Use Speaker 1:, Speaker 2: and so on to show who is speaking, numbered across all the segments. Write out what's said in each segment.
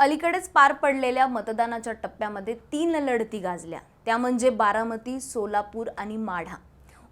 Speaker 1: अलीकडेच पार पडलेल्या मतदानाच्या टप्प्यामध्ये तीन लढती गाजल्या. त्या म्हणजे बारामती सोलापूर आणि माढा.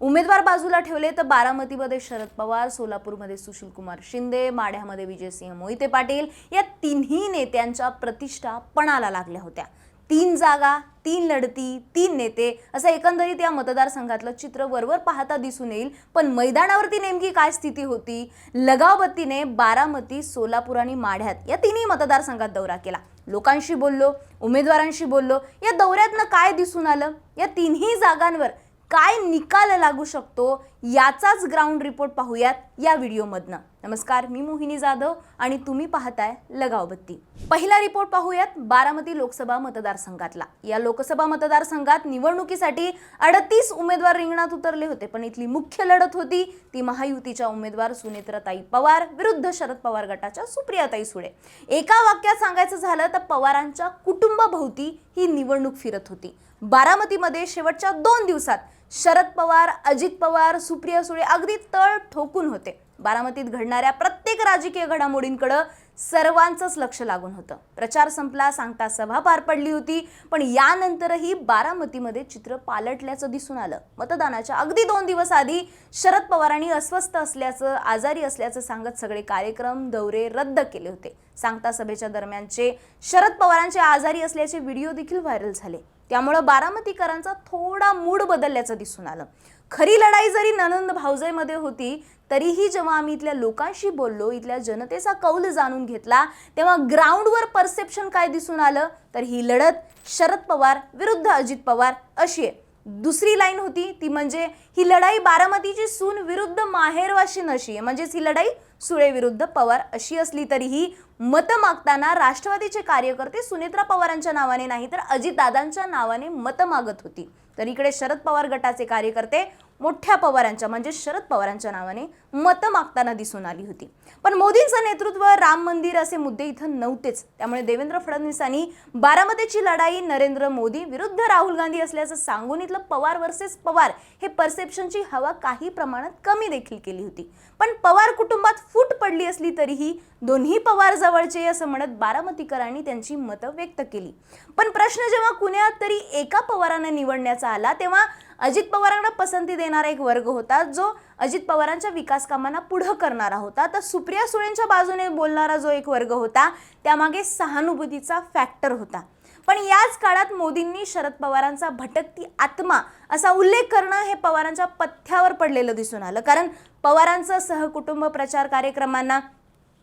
Speaker 1: उमेदवार बाजूला ठेवले तर बारामतीमध्ये शरद पवार सोलापूरमध्ये सुशील कुमार शिंदे माढ्यामध्ये विजयसिंह मोहिते पाटील या तिन्ही नेत्यांच्या प्रतिष्ठा पणाला लागल्या होत्या. तीन जागा तीन लढती तीन नेते असं एकंदरीत या मतदारसंघातलं चित्र वरवर पाहता दिसून येईल. पण मैदानावरती नेमकी काय स्थिती होती? लगावबत्तीने बारामती सोलापूर आणि माढ्यात या तिन्ही मतदारसंघात दौरा केला. लोकांशी बोललो उमेदवारांशी बोललो या दौऱ्यातनं काय दिसून आलं? या तिन्ही जागांवर काय निकाल लागू शकतो? याचाच ग्राउंड रिपोर्ट पाहूयात या व्हिडिओमधनं. नमस्कार मी मोहिनी जाधव आणि तुम्ही पाहताय लगावबत्ती. पहिला रिपोर्ट पाहूयात बारामती लोकसभा मतदारसंघातला. या लोकसभा मतदारसंघात निवडणुकीसाठी अडतीस उमेदवार रिंगणात उतरले होते पण इथली मुख्य लढत होती ती महायुतीच्या उमेदवार सुनेत्रताई पवार विरुद्ध शरद पवार गटाच्या सुप्रियाताई सुळे. एका वाक्यात सांगायचं झालं तर पवारांच्या कुटुंबाभोवती ही निवडणूक फिरत होती. बारामतीमध्ये शेवटच्या दोन दिवसात शरद पवार अजित पवार सुप्रिया सुळे अगदी तळ ठोकून होते. बारामतीत घडणाऱ्या प्रत्येक राजकीय घडामोडींकडं सर्वांचंच लक्ष लागून होतं. प्रचार संपला सांगता सभा पार पडली होती पण यानंतरही बारामतीमध्ये चित्र पालटल्याचं दिसून आलं. मतदानाच्या अगदी दोन दिवस आधी शरद पवारांनी अस्वस्थ असल्याचं आजारी असल्याचं सांगत सगळे कार्यक्रम दौरे रद्द केले होते. सांगता सभेच्या दरम्यानचे शरद पवारांचे आजारी असल्याचे व्हिडिओ देखील व्हायरल झाले. त्यामुळं बारामतीकरांचा थोडा मूड बदलल्याचं दिसून आलं. खरी लढाई जरी ननंद भाऊजाईमध्ये होती तरीही जेव्हा आम्ही इथल्या लोकांशी बोललो इथल्या जनतेचा कौल जाणून घेतला तेव्हा ग्राउंडवर परसेप्शन काय दिसून आलं? तर ही लढत शरद पवार विरुद्ध अजित पवार अशी आहे. दुसरी लाईन होती ती म्हणजे ही लढाई बारामतीची सून विरुद्ध माहेरवाशी नशी आहे. म्हणजेच ही लढाई सुळे विरुद्ध पवार अशी असली तरीही मतं मागताना राष्ट्रवादीचे कार्यकर्ते सुनेत्रा पवारांच्या नावाने नाही तर अजितदादांच्या नावाने मतं मागत होती. तर इकडे शरद पवार गटाचे कार्यकर्ते मोठ्या पवारांच्या म्हणजे शरद पवारांच्या नावाने मतं मागताना दिसून आली होती. पण मोदींचं नेतृत्व राम मंदिर असे मुद्दे इथं नव्हतेच. त्यामुळे देवेंद्र फडणवीसांनी बारामतीची लढाई नरेंद्र मोदी विरुद्ध राहुल गांधी असल्याचं सांगून इथलं पवार वर्सेस पवार हे परसेप्शनची हवा काही प्रमाणात कमी देखील केली होती. पण पवार कुटुंबात फूट पडली असली तरीही दोन्ही पवार जवळचे असं म्हणत बारामतीकरांनी त्यांची मतं व्यक्त केली. पण प्रश्न जेव्हा कुण्या तरी एका पवारांना निवडण्याचा आला तेव्हा अजित पवारांना पसंती देणारा एक वर्ग होता जो अजित पवारांच्या विकास कामांना पुढं करणारा होता. तर सुप्रिया सुळेंच्या बाजूने बोलणारा जो एक वर्ग होता त्यामागे सहानुभूतीचा फॅक्टर होता. पण याच काळात मोदींनी शरद पवारांचा भटकती आत्मा असा उल्लेख करणं हे पवारांच्या पथ्यावर पडलेलं दिसून आलं. कारण पवारांचं सहकुटुंब प्रचार कार्यक्रमांना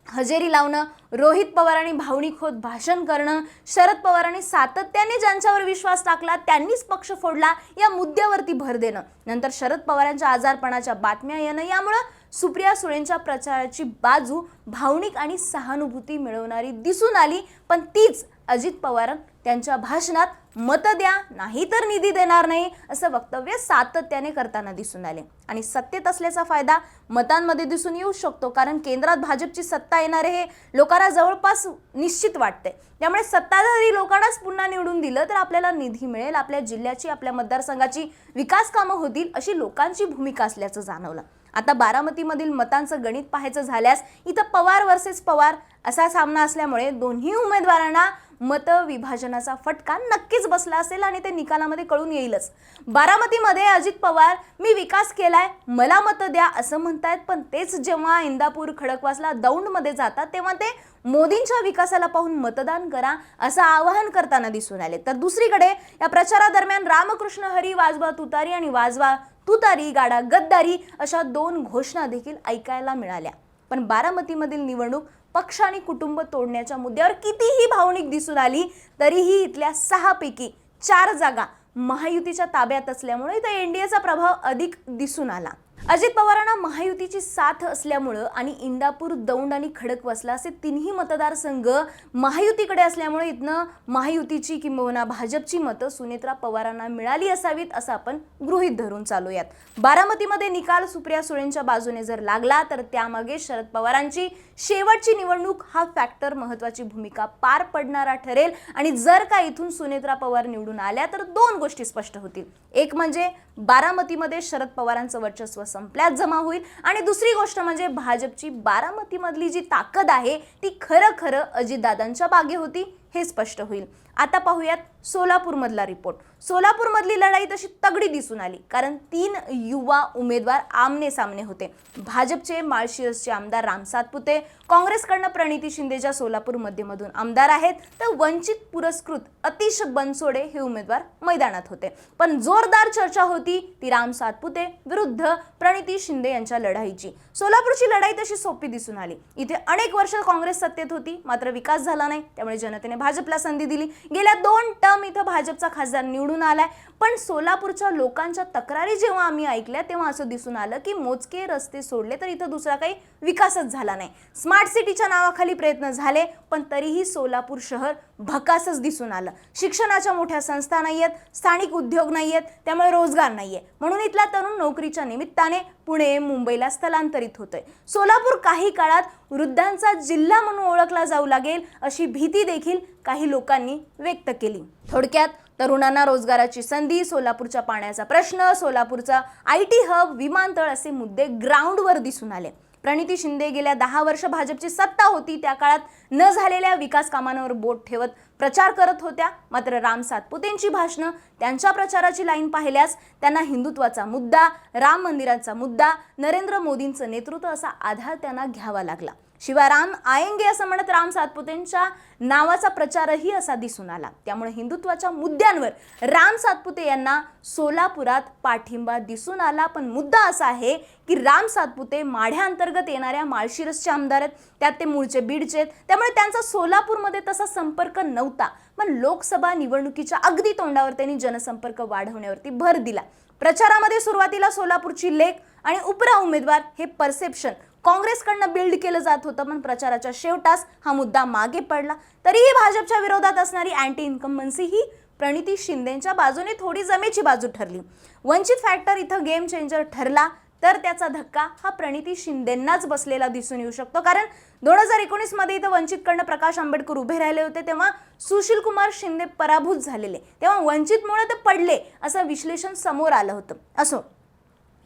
Speaker 1: हजेरी लावणं रोहित पवारांनी भावनिक होत भाषण करणं शरद पवारांनी सातत्याने ज्यांच्यावर विश्वास टाकला त्यांनीच पक्ष फोडला या मुद्द्यावरती भर देणं. नंतर शरद पवारांच्या आजारपणाच्या बातम्या येणं यामुळं सुप्रिया सुळेंच्या प्रचाराची बाजू भावनिक आणि सहानुभूती मिळवणारी दिसून आली पण तीच अजित पवार त्यांच्या भाषणात मतं द्या नाही तर निधी देणार नाही असं वक्तव्य सातत्याने करताना दिसून आले. आणि सत्तेत असल्याचा फायदा मतांमध्ये दिसून येऊ शकतो कारण केंद्रात भाजपची सत्ता येणारे हे लोकांना जवळपास निश्चित वाटते त्यामुळे सत्ताधारी लोकांनाच पुन्हा निवडून दिलं तर आपल्याला निधी मिळेल आपल्या जिल्ह्याची आपल्या मतदारसंघाची विकास कामं होतील अशी लोकांची भूमिका असल्याचं जाणवलं. आता बारामतीमधील मतांचं गणित पाहायचं झाल्यास इथं पवार वर्सेस पवार असा सामना असल्यामुळे दोन्ही उमेदवारांना मत विभाजनाचा फटका नक्कीच बसला असेल आणि ते निकालामध्ये कळून येईलच. बारामतीमध्ये अजित पवार मी विकास केलाय मला मतं द्या असं म्हणतायत. पण तेच जेव्हा इंदापूर खडकवासला दौंडमध्ये जातात तेव्हा ते मोदींच्या विकासाला पाहून मतदान करा असं आवाहन करताना दिसून आले. तर दुसरीकडे या प्रचारादरम्यान रामकृष्ण हरी वाजवा तुतारी आणि वाजवा तुतारी गाडा गद्दारी अशा दोन घोषणा देखील ऐकायला मिळाल्या. पण बारामतीमधील निवडणूक पक्ष आणि कुटुंब तोडण्याच्या मुद्द्यावर कितीही भावनिक दिसून आली तरीही इथल्या सहापैकी चार जागा महायुतीच्या ताब्यात असल्यामुळे इथं एनडीएचा प्रभाव अधिक दिसून आला. अजित पवारांना महायुतीची साथ असल्यामुळं आणि इंदापूर दौंड आणि खडकवासला असे तिन्ही मतदारसंघ महायुतीकडे असल्यामुळे इथनं महायुतीची किंबहुना भाजपची मतं सुनेत्रा पवारांना मिळाली असावीत असं आपण गृहीत धरून चालूयात. बारामतीमध्ये निकाल सुप्रिया सुळेंच्या बाजूने जर लागला तर त्यामागे शरद पवारांची शेवटची निवडणूक हा फॅक्टर महत्वाची भूमिका पार पडणारा ठरेल. आणि जर का इथून सुनेत्रा पवार निवडून आल्या तर दोन गोष्टी स्पष्ट होतील. एक म्हणजे बारामतीमध्ये शरद पवारांचं वर्चस्व संपल्यात जमा होईल. आणि दुसरी गोष्ट म्हणजे भाजपची बारामतीमधली जी ताकद आहे ती खरं खरं अजितदादांच्या बागे होती हे स्पष्ट होईल. आता पाहूयात सोलापूरमधला रिपोर्ट. सोलापूरमधली लढाई तशी तगडी दिसून आली कारण तीन युवा उमेदवार आमने सामने होते. भाजपचे माळशिरसचे आमदार राम सातपुते काँग्रेसकडनं प्रणिती शिंदेच्या सोलापूर मध्यमधून आमदार आहेत तर वंचित पुरस्कृत अतिश बनसोडे हे उमेदवार मैदानात होते. पण जोरदार चर्चा होती ती राम सातपुते विरुद्ध प्रणिती शिंदे यांच्या लढाईची. सोलापूरची लढाई तशी सोपी दिसून आली. इथे अनेक वर्ष काँग्रेस सत्तेत होती मात्र विकास झाला नाही त्यामुळे जनतेने भाजपला संधी दिली. गेल्या दोन टर्म इथं भाजपचा खासदार निवडून आलाय. पण सोलापूरच्या लोकांच्या तक्रारी जेव्हा आम्ही ऐकल्या तेव्हा असं दिसून आलं की मोजके रस्ते सोडले तर इथं दुसरा काही विकासच झाला नाही. स्मार्ट सिटीच्या नावाखाली प्रयत्न झाले पण तरीही सोलापूर शहर भकासच दिसून आलं. शिक्षणाच्या मोठ्या संस्था नाही आहेत स्थानिक उद्योग नाही आहेत त्यामुळे रोजगार नाहीये. म्हणून इथला तरुण नोकरीच्या निमित्ताने पुणे मुंबईला स्थलांतरित होतोय. सोलापूर काही काळात वृद्धांचा जिल्हा म्हणून ओळखला जाऊ लागेल अशी भीती देखील काही लोकांनी व्यक्त केली. थोडक्यात तरुणांना रोजगाराची संधी सोलापूरच्या पाण्याचा प्रश्न सोलापूरचा आय टी हब विमानतळ असे मुद्दे ग्राउंडवर दिसून आले. प्रणिती शिंदे गेल्या दहा वर्ष भाजपची सत्ता होती त्या काळात न झालेल्या विकास कामांवर बोट ठेवत प्रचार करत होत्या. मात्र राम सातपुतेंची भाषणं त्यांच्या प्रचाराची लाईन पाहिल्यास त्यांना हिंदुत्वाचा मुद्दा राम मंदिराचा मुद्दा नरेंद्र मोदींचं नेतृत्व असा आधार त्यांना घ्यावा लागला. शिवाय राम आयंगे असं म्हणत राम सातपुतेंच्या नावाचा प्रचारही असा दिसून आला. त्यामुळे हिंदुत्वाच्या मुद्द्यांवर राम सातपुते यांना सोलापुरात पाठिंबा दिसून आला. पण मुद्दा असा आहे की राम सातपुते माढ्याअंतर्गत येणाऱ्या माळशिरसचे आमदार आहेत. त्यात ते मूळचे बीडचे आहेत. त्यामुळे त्यांचा सोलापूरमध्ये तसा संपर्क नव्हता. पण लोकसभा निवडणुकीच्या अगदी तोंडावर त्यांनी जनसंपर्क वाढवण्यावरती भर दिला. प्रचारामध्ये सुरुवातीला सोलापूरची लेख आणि उपरा उमेदवार हे परसेप्शन काँग्रेसकडनं बिल्ड केलं जात होतं पण प्रचाराच्या शेवटास हा मुद्दा मागे पडला. तरीही भाजपच्या विरोधात असणारी अँटी इन्कम्बन्सी ही प्रणिती शिंदेच्या बाजूने थोडी जमेची बाजू ठरली. वंचित फॅक्टर इथं गेम चेंजर ठरला तर त्याचा धक्का हा प्रणिती शिंदेंनाच बसलेला दिसून येऊ शकतो. कारण दोन हजार एकोणीसमध्ये इथं वंचितकडनं प्रकाश आंबेडकर उभे राहिले होते तेव्हा सुशील कुमार शिंदे पराभूत झालेले. तेव्हा वंचितमुळे ते पडले असं विश्लेषण समोर आलं होतं. असो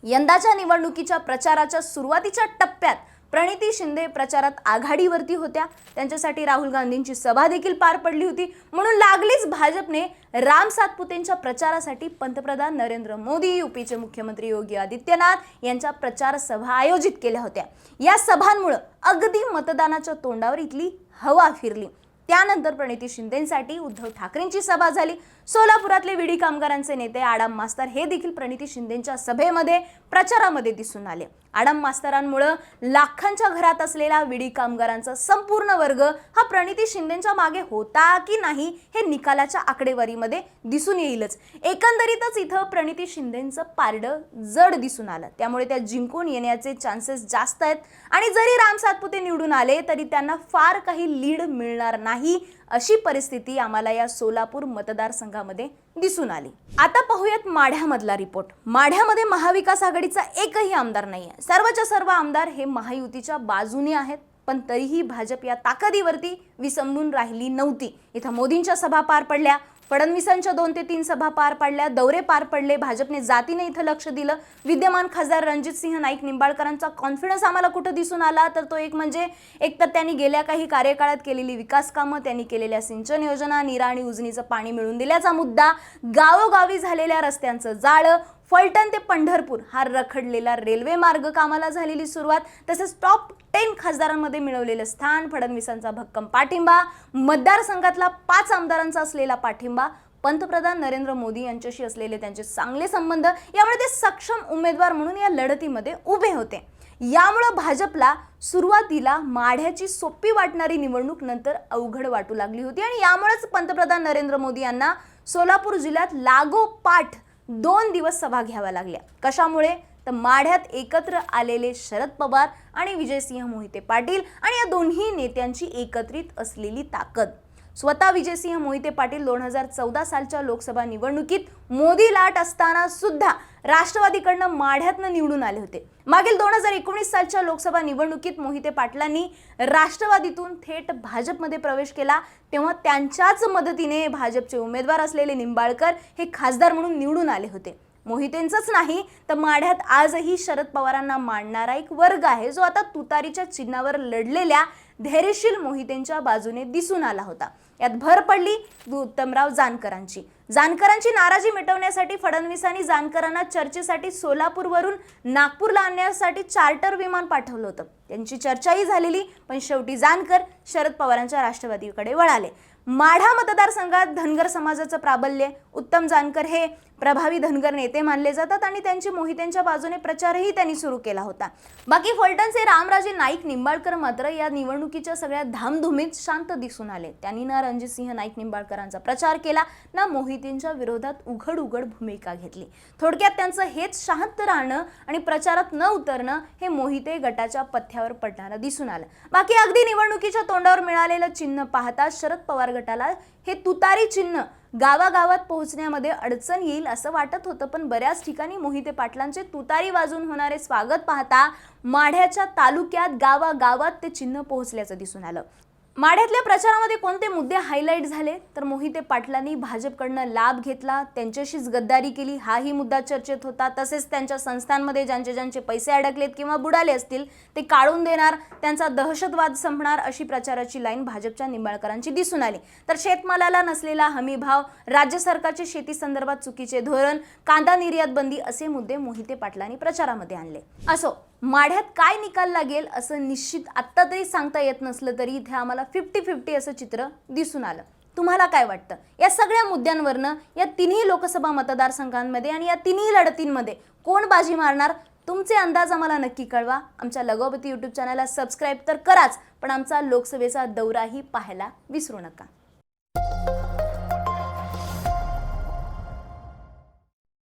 Speaker 1: यंदाच्या निवडणुकीच्या प्रचाराच्या सुरुवातीच्या टप्प्यात प्रणिती शिंदे प्रचारात आघाडीवरती होत्या. त्यांच्यासाठी राहुल गांधींची सभा देखील पार पडली होती. म्हणून लागलीच भाजपने राम सातपुतेंच्या प्रचारासाठी पंतप्रधान नरेंद्र मोदी युपीचे मुख्यमंत्री योगी आदित्यनाथ यांच्या प्रचार सभा आयोजित केल्या होत्या. या सभांमुळं अगदी मतदानाच्या तोंडावर इथली हवा फिरली. त्यानंतर प्रणिती शिंदेसाठी उद्धव ठाकरेंची सभा झाली. सोलापुरातले विडी कामगारांचे नेते आडाम मास्तर हे देखील प्रणिती शिंदेच्या सभेमध्ये प्रचारामध्ये दिसून आले. आडम मास्तरांमुळं लाखांच्या घरात असलेला विडी कामगारांचा संपूर्ण वर्ग हा प्रणिती शिंदेच्या मागे होता की नाही हे निकालाच्या आकडेवारीमध्ये दिसून येईलच. एकंदरीतच इथं प्रणिती शिंदेचं पारडं जड दिसून आलं. त्यामुळे त्या जिंकून येण्याचे चान्सेस जास्त आहेत. आणि जरी राम सातपुते निवडून आले तरी त्यांना फार काही लीड मिळणार नाही अशी परिस्थिती आम्हाला या सोलापूर मतदारसंघामध्ये दिसून आली. आता पाहूयात माढ्यामधला रिपोर्ट माढ्यामध्ये महाविकास आघाडीचा एकही आमदार नाही आहे सर्वच्या सर्व आमदार हे महायुतीच्या बाजूने आहेत पण तरीही भाजप या ताकदीवरती विसंबून राहिली नव्हती. इथं मोदींच्या सभा पार पडल्या. फडणवीसांच्या दोन ते तीन सभा पार पडल्या दौरे पार पडले भाजपने जातीने इथं लक्ष दिलं. विद्यमान खासदार रणजित सिंह नाईक निंबाळकरांचा कॉन्फिडन्स आम्हाला कुठं दिसून आला? तर तो एक म्हणजे एक तर त्यांनी गेल्या काही कार्यकाळात केलेली विकास कामं त्यांनी केलेल्या सिंचन योजना निरा आणि उजनीचं पाणी मिळून दिल्याचा मुद्दा गावोगावी झालेल्या रस्त्यांचं जाळं फलटण ते पंढरपूर हा रखडलेला रेल्वे मार्ग कामाला झालेली सुरुवात तसेच टॉप टेन खासदारांमध्ये मिळवलेलं स्थान फडणवीसांचा भक्कम पाठिंबा मतदारसंघातला पाच आमदारांचा असलेला पाठिंबा पंतप्रधान नरेंद्र मोदी यांच्याशी असलेले त्यांचे चांगले संबंध यामुळे ते सक्षम उमेदवार म्हणून या लढतीमध्ये उभे होते. यामुळं भाजपला सुरुवातीला माढ्याची सोपी वाटणारी निवडणूक नंतर अवघड वाटू लागली होती आणि यामुळेच पंतप्रधान नरेंद्र मोदी यांना सोलापूर जिल्ह्यात लागोपाठ दोन दिवस सभा घ्याव्या लागल्या. कशामुळे? तर माढ्यात एकत्र आलेले शरद पवार आणि विजयसिंह मोहिते पाटील आणि या दोन्ही नेत्यांची एकत्रित असलेली ताकद. स्वतः विजयसिंह मोहिते पाटील दोन हजार चौदा सालच्या लोकसभा निवडणुकीत मोदी लाट असताना सुद्धा राष्ट्रवादीकडनं माढ्यातनं निवडून आले होते. मागील दोन हजार एकोणीस सालच्या लोकसभा निवडणुकीत मोहिते पाटलांनी राष्ट्रवादीतून थेट भाजपमध्ये प्रवेश केला. तेव्हा त्यांच्याच मदतीने भाजपचे उमेदवार असलेले निंबाळकर हे खासदार म्हणून निवडून आले होते. मोहितेंचंच नाही तर माढ्यात आजही शरद पवारांना मांडणारा एक वर्ग आहे जो आता तुतारीच्या चिन्हावर लढलेल्या धैर्यशील मोहितेंच्या बाजूने दिसून आला होता. यात भर पडली उत्तमराव जानकरांची. जानकरांची नाराजी मिटवण्यासाठी फडणवीसांनी जानकरांना चर्चेसाठी सोलापूरवरून नागपूरला आणण्यासाठी चार्टर विमान पाठवलं होतं. त्यांची चर्चाही झालेली पण शेवटी जानकर शरद पवारांच्या राष्ट्रवादीकडे वळाले. माढा मतदारसंघात धनगर समाजाचं प्राबल्य उत्तम जानकर हे प्रभावी धनगर नेते मानले जातात आणि त्यांची मोहित्यांच्या बाजूने प्रचारही त्यांनी सुरू केला होता. बाकी फलटणचे रामराजे नाईक निंबाळकर मात्र या निवडणुकीच्या सगळ्या धामधुमीत शांत दिसून आले. त्यांनी ना रणजितसिंह नाईक निंबाळकरांचा प्रचार केला ना मोहितींच्या विरोधात उघड उघड भूमिका घेतली. थोडक्यात त्यांचं हेच शांत राहणं आणि प्रचारात न उतरणं हे मोहिते गटाच्या पथ्यावर पडणारं दिसून आलं. बाकी अगदी निवडणुकीच्या तोंडावर मिळालेलं चिन्ह पाहता शरद पवार गटाला हे तुतारी चिन्ह गावागावात पोहोचण्यामध्ये अडचण येईल असं वाटत होतं पण बऱ्याच ठिकाणी मोहिते पाटलांचे तुतारी वाजून होणारे स्वागत पाहता माढ्याच्या तालुक्यात गावागावात ते चिन्ह पोहोचल्याचं दिसून आलं. माढ्यातल्या प्रचारामध्ये कोणते मुद्दे हायलाईट झाले? तर मोहिते पाटलांनी भाजपकडनं लाभ घेतला त्यांच्याशीच गद्दारी केली हाही मुद्दा चर्चेत होता. तसेच त्यांच्या संस्थांमध्ये ज्यांचे ज्यांचे पैसे अडकलेत किंवा बुडाले असतील ते काढून देणार त्यांचा दहशतवाद संपणार अशी प्रचाराची लाईन भाजपच्या निंबाळकरांची दिसून आली. तर शेतमालाला नसलेला हमीभाव राज्य सरकारचे शेती संदर्भात चुकीचे धोरण कांदा निर्यात बंदी असे मुद्दे मोहिते पाटलांनी प्रचारामध्ये आणले. असो माढ्यात काय निकाल लागेल असं निश्चित आत्ता तरी सांगता येत नसलं तरी इथे आम्हाला फिफ्टी फिफ्टी असं चित्र दिसून आलं. तुम्हाला काय वाटतं? या सगळ्या मुद्द्यांवरनं या तिन्ही लोकसभा मतदारसंघांमध्ये आणि या तिन्ही लढतींमध्ये कोण बाजी मारणार? तुमचे अंदाज आम्हाला नक्की कळवा. आमच्या लगोपती यूट्यूब चॅनलला सबस्क्राईब तर कराच पण आमचा लोकसभेचा दौराही पाहायला विसरू नका.